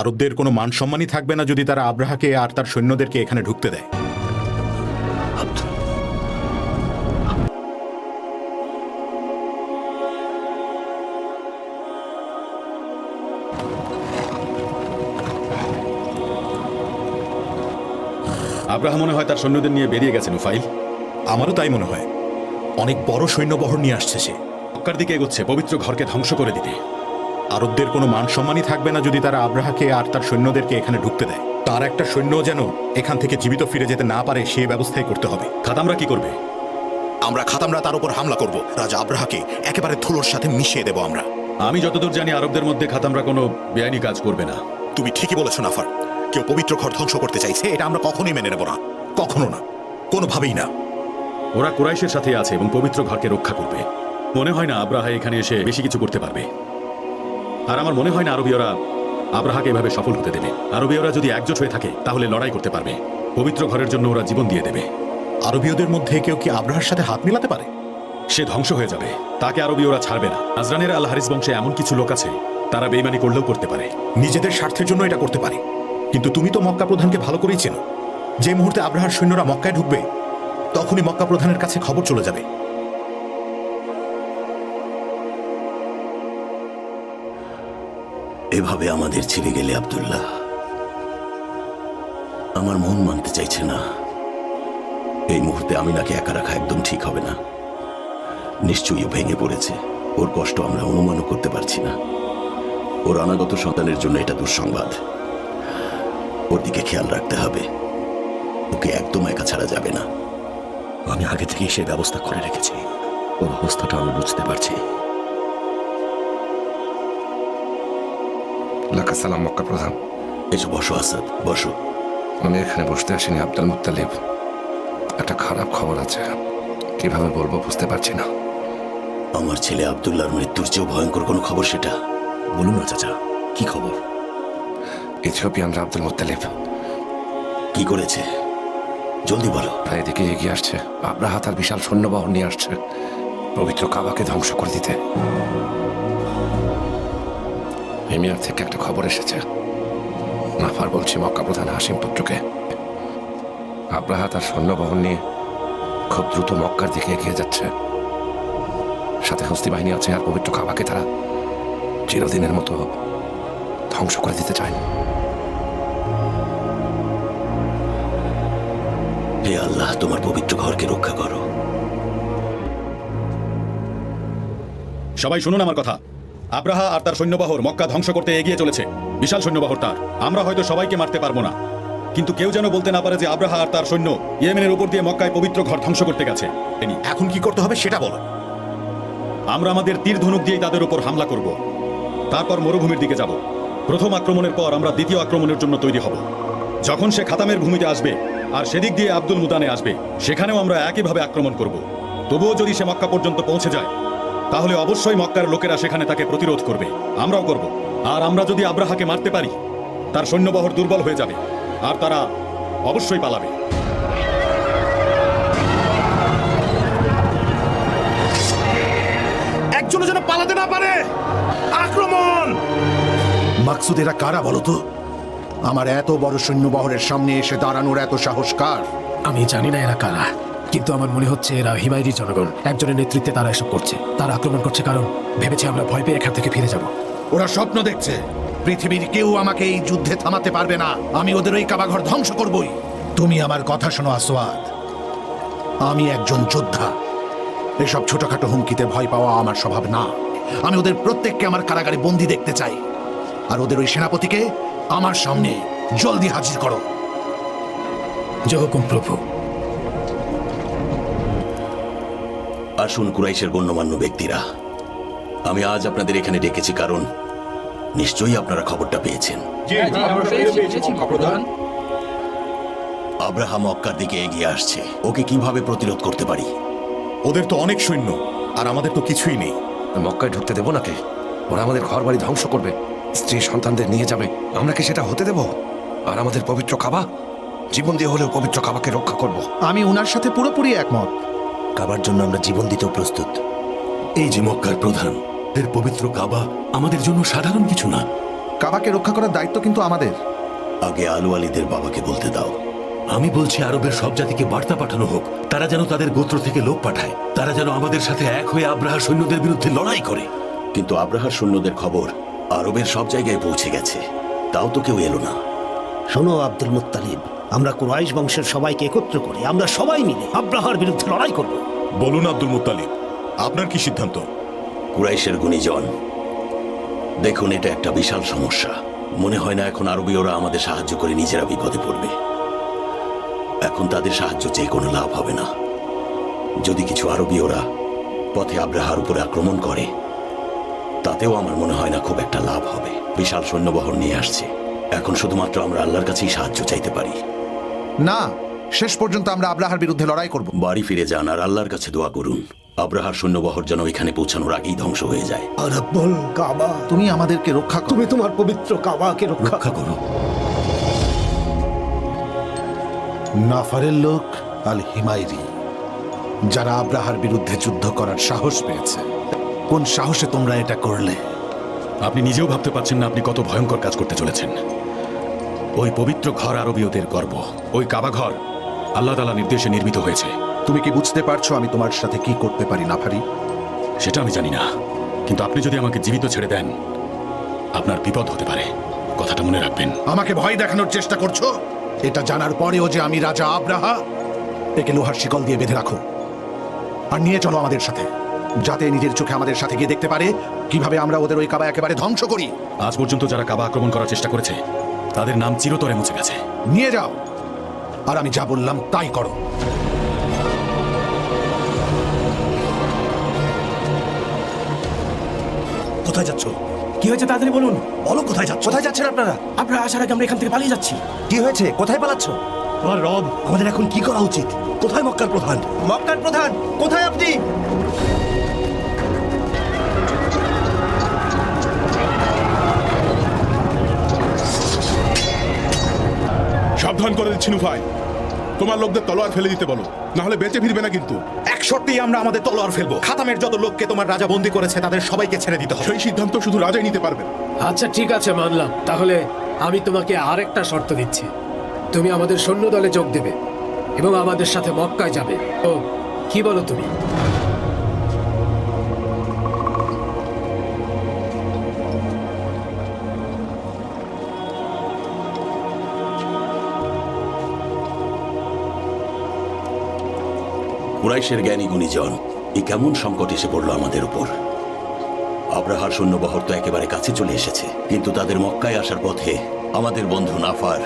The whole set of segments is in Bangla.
আরবদের কোনো মান সম্মানই থাকবে না যদি তারা আব্রাহাকে আর তার সৈন্যদেরকে এখানে ঢুকতে দেয়। আব্রাহাম মনে হয় তার সৈন্যদের নিয়ে বেরিয়ে গেছেন উফাইল আমারও তাই মনে হয়। অনেক বড় সৈন্যবহর নিয়ে আসছে সে। মক্কার দিকে এগোচ্ছে, পবিত্র ঘরকে ধ্বংস করে দিতে। আরবদের কোনো মান সম্মানই থাকবে না যদি তারা আব্রাহাকে আর তার সৈন্যদেরকে এখানে ঢুকতে দেয়। তার একটা সৈন্য যেন এখান থেকে জীবিত ফিরে যেতে না পারে সে ব্যবস্থাই করতে হবে। খাতামরা কি করবে? আমরা খাতামরা তার উপর হামলা করব। রাজা আব্রাহাকে একেবারে ধুলোর সাথে মিশিয়ে দেব আমরা। আমি যতদূর জানি আরবদের মধ্যে খাতামরা কোনো বেআইনি কাজ করবে না। তুমি ঠিকই বলেছ নাফার। কেউ পবিত্র ঘর ধ্বংস করতে চাইছে এটা আমরা কখনোই মেনে নেব না। কখনো না। কোনোভাবেই না। ওরা কুরাইশের সাথে আছে এবং পবিত্র ঘরকে রক্ষা করবে। মনে হয় না আব্রাহা এখানে এসে বেশি কিছু করতে পারবে। আর আমার মনে হয় না আরবীয়রা আব্রাহাকে এভাবে সফল হতে দেবে। আরবীয়রা যদি একজোট হয়ে থাকে তাহলে লড়াই করতে পারবে। পবিত্র ঘরের জন্য ওরা জীবন দিয়ে দেবে। আরবীয়দের মধ্যে কেউ কি আব্রাহার সাথে হাত মিলাতে পারে? সে ধ্বংস হয়ে যাবে। তাকে আরবীয়রা ছাড়বে না। আজরানের আল হারিস বংশে এমন কিছু লোক আছে তারা বেইমানি করলেও করতে পারে। নিজেদের স্বার্থের জন্য এটা করতে পারে। কিন্তু তুমি তো মক্কা প্রধানকে ভালো করেই চেনো। যে মুহূর্তে আব্রাহার সৈন্যরা মক্কায় ঢুকবে তখনই মক্কা প্রধানের কাছে খবর চলে যাবে। এভাবে আমাদের ছেড়ে গেলে আব্দুল্লাহ, আমার মন মানতে চাইছে না। এই মুহূর্তে আমি নাকি একা রাখা একদম ঠিক হবে না। নিশ্চয়ই ভেঙে পড়েছে। ওর কষ্ট আমরা অনুমানও করতে পারছি না। ওর অনাগত সন্তানের জন্য এটা দুঃসংবাদ। ওর দিকে খেয়াল রাখতে হবে। ওকে একদম একা ছাড়া যাবে না। আমি আগে থেকেই সে ব্যবস্থা করে রেখেছি। ওর অবস্থাটা আমি বুঝতে পারছি। লাকা সালাম মক্কা প্রধান। এসো বসো আসাদ বসো। আমি এখানে বসতে আসিনি আব্দুল মুত্তালিব। একটা খারাপ খবর আছে। কীভাবে বলব বুঝতে পারছি না। আমার ছেলে আব্দুল্লাহর মৃত্যুর চেয়েও ভয়ঙ্কর কোনো খবর সেটা? বলুন না চাচা কি খবর? ইথিওপিয়ানরা আব্দুল মুত্তালিব। কি করেছে? জলদি বলো। প্রায় এদিকে এগিয়ে আসছে। আব্রাহা তার বিশাল সৈন্যবহন নিয়ে আসছে। পবিত্র কাবাকে ধ্বংস করে দিতে। এমিয়ার থেকে একটা খবর এসেছে। নাফার বলছি মক্কা প্রধান হাসিম পুত্রকে। আব্রাহা তার সৈন্যবহন নিয়ে খুব দ্রুত মক্কার দিকে এগিয়ে যাচ্ছে। সাথে হস্তি বাহিনী আছে আর পবিত্র কাবাকে তারা চিরদিনের মতো ধ্বংস করে দিতে চায়। হে আল্লাহ তোমার পবিত্র ঘরকে রক্ষা করো। সবাই শুনুন আমার কথা। আব্রাহা আর তার সৈন্যবাহর মক্কা ধ্বংস করতে এগিয়ে চলেছে। বিশাল সৈন্যবাহর তার। আমরা হয়তো সবাইকে মারতে পারব না। কিন্তু কেউ যেন বলতে না পারে যে আব্রাহা আর তার সৈন্য ইয়েমেনের উপর দিয়ে মক্কায় পবিত্র ঘর ধ্বংস করতে গেছে। এখন কি করতে হবে সেটা বলো। আমরা আমাদের তীর ধনুক দিয়েই তাদের উপর হামলা করব। তারপর মরুভূমির দিকে যাব। প্রথম আক্রমণের পর আমরা দ্বিতীয় আক্রমণের জন্য তৈরি হব। যখন সে খাতামের ভূমিতে আসবে আর সেদিক দিয়ে আব্দুল মুদানে আসবে, সেখানেও আমরা একইভাবে আক্রমণ করব। তবুও যদি সে মক্কা পর্যন্ত পৌঁছে যায় তাহলে অবশ্যই মক্কার লোকেরা সেখানে তাকে প্রতিরোধ করবে। আমরাও করব। আর আমরা যদি আব্রাহাকে মারতে পারি তার সৈন্যবহর দুর্বল হয়ে যাবে। আর তারা অবশ্যই পালাবে। একজনও যেন পালাতে না পারে! আক্রমণ! মাকসুদ এরা কারা বলো তো? আমার এত বড় সৈন্যবহরের সামনে এসে দাঁড়ানোর এত সাহস কার? আমি জানি না এরা কারা। কিন্তু আমার মনে হচ্ছে এরা হিমায়রি জনগণ। একজনের নেতৃত্বে তারা এসব করছে। তারা আক্রমণ করছে কারণ ভেবেছে আমরা ভয় পেয়ে এখান থেকে ফিরে যাব। ওরা স্বপ্ন দেখছে। পৃথিবীর কেউ আমাকে এই যুদ্ধে থামাতে পারবে না। আমি ওদের ওই কাবাঘর ধ্বংস করবই। তুমি আমার কথা শোনো আসওয়াদ। আমি একজন যোদ্ধা। এসব ছোটখাটো হুমকিতে ভয় পাওয়া আমার স্বভাব না। আমি ওদের প্রত্যেককে আমার কারাগারে বন্দি দেখতে চাই। আর ওদের ওই সেনাপতিকে আমার সামনে জলদি হাজির করো। যে হুকুম প্রভু। আসুন কুরাইশের গণ্যমান্য ব্যক্তিরা। আমি আজ আপনাদের এখানে ডেকেছি কারণ নিশ্চয়ই আপনারা খবরটা পেয়েছেন। আব্রাহাম মক্কার দিকে এগিয়ে আসছে। ওকে কীভাবে প্রতিরোধ করতে পারি? ওদের তো অনেক সৈন্য আর আমাদের তো কিছুই নেই। মক্কায় ঢুকতে দেবো নাকি? ওরা আমাদের ঘর বাড়ি ধ্বংস করবে। স্ত্রী সন্তানদের নিয়ে যাবে। আমরা কি সেটা হতে দেব? আর আমাদের পবিত্র কাবা? জীবন দিয়ে হলেও পবিত্র কাবাকে রক্ষা করব। আমি ওনার সাথে পুরোপুরি একমত। কাবার জন্য আমরা জীবন দিতেও প্রস্তুত। এই যে মক্কার প্রধান এর পবিত্র কাবা আমাদের জন্য সাধারণ কিছু না। কাবাকে রক্ষা করার দায়িত্ব কিন্তু আমাদের। আগে আলু আলীদের বাবাকে বলতে দাও। আমি বলছি আরবের সব জাতিকে বার্তা পাঠানো হোক। তারা যেন তাদের গোত্র থেকে লোক পাঠায়। তারা যেন আমাদের সাথে এক হয়ে আব্রাহা সৈন্যদের বিরুদ্ধে লড়াই করে। কিন্তু আব্রাহার সৈন্যদের খবর আরবের সব জায়গায় পৌঁছে গেছে। তাও তো কেউ এলো না। শোনো আব্দুল মুত্তালিব আমরা কুরাইশ বংশের সবাইকে একত্র করে আমরা সবাই মিলে আব্রাহার বিরুদ্ধে লড়াই করব। বলুন আব্দুল মুত্তালিব আপনার কি সিদ্ধান্ত? কুরাইশের গুণীজন দেখুন এটা একটা বিশাল সমস্যা। মনে হয় না এখন আরবীয়রা আমাদের সাহায্য করে নিজেরা বিপদে পড়বে। এখন তাদের সাহায্য চেয়ে কোনো লাভ হবে না। যদি কিছু আরবীয়রা পথে আব্রাহার উপরে আক্রমণ করে তাতেও আমার মনে হয় না খুব একটা লাভ হবে। বিশাল সৈন্যবহর নিয়ে আসছে। এখন শুধুমাত্র আমরা আল্লাহর কাছেই সাহায্য চাইতে পারি। না শেষ পর্যন্ত আমরা আব্রাহার বিরুদ্ধে লড়াই করব। বাড়ি ফিরে যান আর আল্লাহর কাছে দোয়া করুন। আব্রাহার সৈন্যবহর যেন এখানে পৌঁছানোর আগেই ধ্বংস হয়ে যায়। আর আব্বুল কাবা। তুমি আমাদেরকে রক্ষা করো। তুমি তোমার পবিত্র কাবাকে রক্ষা রক্ষা করো। নাফারের লোক আল হিমাইরি যারা আব্রাহার বিরুদ্ধে যুদ্ধ করার সাহস পেয়েছে। কোন সাহসে তোমরা এটা করলে? আপনি নিজেও ভাবতে পারছেন না আপনি কত ভয়ঙ্কর কাজ করতে চলেছেন। ওই পবিত্র ঘর আরবীয়দের গর্ব। ওই কাবা ঘর আল্লাহ তালা নির্দেশে নির্মিত হয়েছে। তুমি কি বুঝতে পারছ আমি তোমার সাথে কি করতে পারি নাফারি সেটা আমি জানি না। কিন্তু আপনি যদি আমাকে জীবিত ছেড়ে দেন আপনার বিপদ হতে পারে। কথাটা মনে রাখবেন। আমাকে ভয় দেখানোর চেষ্টা করছ? এটা জানার পরেও যে আমি রাজা আব্রাহা একে লোহার শিকল দিয়ে বেঁধে রাখো। আর নিয়ে চলো আমাদের সাথে যাতে নিজের চোখে আমাদের সাথে গিয়ে দেখতে পারে কীভাবে আমরা ওদের ওই কাবা একেবারে ধ্বংস করি। আজ পর্যন্ত যারা কাবা আক্রমণ করার চেষ্টা করেছে তাদের নাম চিরতরে মুছে গেছে। নিয়ে যাও। আর আমি যা বললাম তাই করো। কোথায় যাচ্ছ? কি হয়েছে তাড়াতাড়ি বলুন? বলো কোথায় যাচ্ছ? কোথায় যাচ্ছেন আপনারা? আপনারা আসার আগে আমরা এখান থেকে পালিয়ে যাচ্ছি। কি হয়েছে? কোথায় পালাচ্ছ? তোমার রব। আমাদের এখন কি করা উচিত? কোথায় মক্কার প্রধান? মক্কার প্রধান কোথায় আপনি? সাবধান করে দিচ্ছি নুফাই। তোমার লোকদের তলোয়ার ফেলে দিতে বলো না হলে বেঁচে ফিরবে না কিন্তু। এক শর্তেই আমরা আমাদের তলোয়ার ফেলব। খাতামের যত লোককে তোমার রাজা বন্দি করেছে তাদের সবাইকে ছেড়ে দিতে হবে। সেই সিদ্ধান্ত শুধু রাজাই নিতে পারবেন আচ্ছা ঠিক আছে মানলাম। তাহলে আমি তোমাকে আরেকটা শর্ত দিচ্ছি। তুমি আমাদের সৈন্য দলে যোগ দেবে এবং আমাদের সাথে মক্কায় যাবে। ও কি বলো তুমি? কুরাইশের জ্ঞানী গুণীজন, এই কেমন সংকট এসে পড়ল আমাদের উপর? আব্রাহার সৈন্যবহর তো একেবারে কাছে চলে এসেছে, কিন্তু তাদের মক্কায় আসার পথে আমাদের বন্ধু নাফার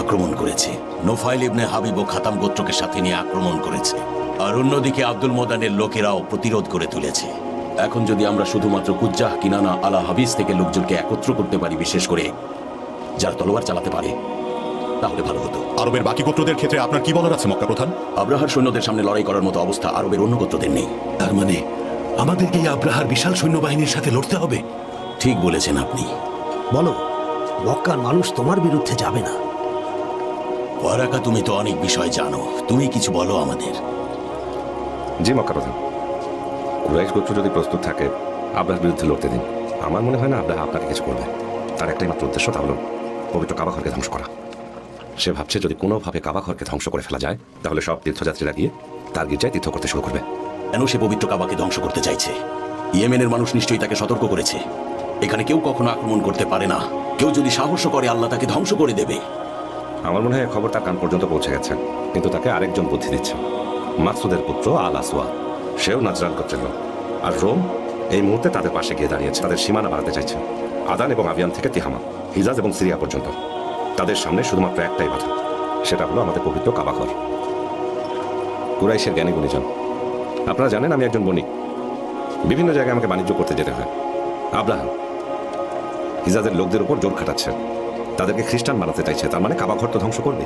আক্রমণ করেছে। নোফাইল ইবনে হাবিব ও খাতাম গোত্রকে সাথে নিয়ে আক্রমণ করেছে। আর অন্যদিকে আব্দুল মোদানের লোকেরাও প্রতিরোধ করে তুলেছে। এখন যদি আমরা শুধুমাত্র কুজ্জাহ, কিনানা, আলা হাবিজ থেকে লোকজনকে একত্র করতে পারি, বিশেষ করে যারা তলোয়ার চালাতে পারে তাহলে ভালো হতো। আরবের বাকি গোত্রদের ক্ষেত্রে আপনার কি বলার আছে মক্কা প্রধান? আব্রাহার সৈন্যদের সামনে লড়াই করার মতো অবস্থা আরবের অন্য গোত্রদের নেই। তার মানে আমাদেরকে এই আব্রাহার বিশাল সৈন্যবাহিনীর সাথে লড়তে হবে? ঠিক বলেছেন আপনি। বলো মক্কার মানুষ তোমার বিরুদ্ধে যাবে না। ওয়ারাকা তুমি তো অনেক বিষয় জানো। তুমি কিছু বলো আমাদের। জি মক্কা প্রধান। কুরাইশ গোত্র যদি প্রস্তুত থাকে আব্রাহার বিরুদ্ধে লড়তে দিন। আমার মনে হয় না আব্রাহা আপনাকে কিছু করবে। তার একটাই মাত্র উদ্দেশ্য তা হলো পবিত্র কাবাঘরকে ধ্বংস করা। সে ভাবছে যদি কোনোভাবে কাবাঘরকে ধ্বংস করে ফেলা যায় তাহলে সব তীর্থযাত্রীরা গিয়ে তার গির্জায় তীর্থ করতে শুরু করবে। কেন সে পবিত্র কাবাকে ধ্বংস করতে চাইছে? ইয়েমেনের মানুষ নিশ্চয়ই তাকে সতর্ক করেছে। এখানে কেউ কখনো আক্রমণ করতে পারে না। কেউ যদি সাহস করে আল্লাহ তাকে ধ্বংস করে দেবে। আমার মনে হয় খবর তার কান পর্যন্ত পৌঁছে গেছে কিন্তু তাকে আরেকজন বুদ্ধি দিচ্ছে। মাকসুদের পুত্র আল আসওয়া সেও নাজরান লোক। আর রোম এই মুহূর্তে তাদের পাশে গিয়ে দাঁড়িয়েছে তাদের সীমানা বাড়াতে চাইছে। আদান এবং আবিয়ান থেকে তিহামা হিজাজ এবং সিরিয়া পর্যন্ত। তাদের সামনে শুধুমাত্র একটাই বাধা। সেটা হলো আমাদের পবিত্র কাবাঘর কুরাইশের জ্ঞানী গুণীজন, আপনারা জানেন আমি একজন বণিক। বিভিন্ন জায়গায় আমাকে বাণিজ্য করতে যেতে হয়। আব্রাহাম, হিজাজের লোকদের উপর জোর খাটাচ্ছে। তাদেরকে খ্রিস্টান বানাতে চাইছে। তার মানে কাবাঘর তো ধ্বংস করবে।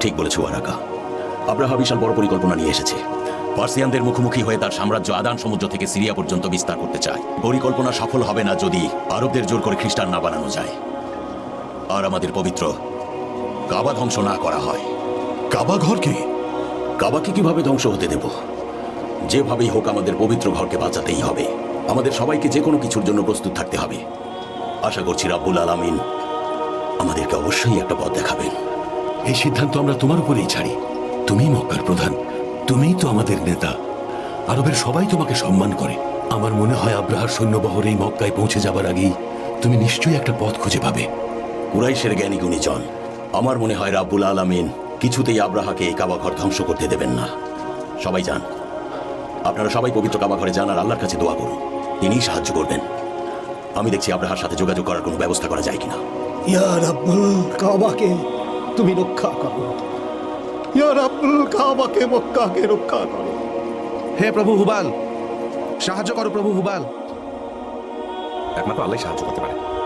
ঠিক বলেছ, ওয়ারাকা। আব্রাহা বিশাল বড় পরিকল্পনা নিয়ে এসেছে। পার্সিয়ানদের মুখোমুখি হয়ে তার সাম্রাজ্য আদান সমুদ্র থেকে সিরিয়া পর্যন্ত বিস্তার করতে চায়। পরিকল্পনা সফল হবে না যদি আরবদের জোর করে খ্রিস্টান না বানানো যায়। আর আমাদের পবিত্র কাবা ধ্বংস না করা হয়। কাবা ঘর কি কাবাকে কীভাবে ধ্বংস হতে দেব? যেভাবেই হোক আমাদের পবিত্র ঘরকে বাঁচাতেই হবে। আমাদের সবাইকে যে কোনো কিছুর জন্য প্রস্তুত থাকতে হবে। আশা করছি রাব্বুল আলামিন আমাদেরকে অবশ্যই একটা পথ দেখাবেন। এই সিদ্ধান্ত আমরা তোমার উপরেই ছাড়ি। তুমি মক্কার প্রধান। তুমিই তো আমাদের নেতা। আরবের সবাই তোমাকে সম্মান করে। আমার মনে হয় আব্রাহার সৈন্যবহর এই মক্কায় পৌঁছে যাবার আগেই তুমি নিশ্চয়ই একটা পথ খুঁজে পাবে। কুরাইশের জ্ঞানী গুণীজন আমার মনে হয় রাব্বুল আলামিন কিছুতেই আব্রাহাকে এই কাবা ঘর ধ্বংস করতে দেবেন না। সবাই যান। আপনারা সবাই পবিত্র কাবা ঘরে যান আর আল্লাহর কাছে দোয়া করুন। তিনিই সাহায্য করবেন। আমি দেখছি আব্রাহার সাথে যোগাযোগ করার কোনো ব্যবস্থা করা যায় কিনা। ইয়া রাব্বুল কাবাকে তুমি রক্ষা করো। ইয়া রাব্বুল কাবাকে মক্কাকে রক্ষা করো। হে প্রভু হুবাল সাহায্য করো প্রভু হুবাল। একমাত্র আল্লাহ সাহায্য করতে পারে।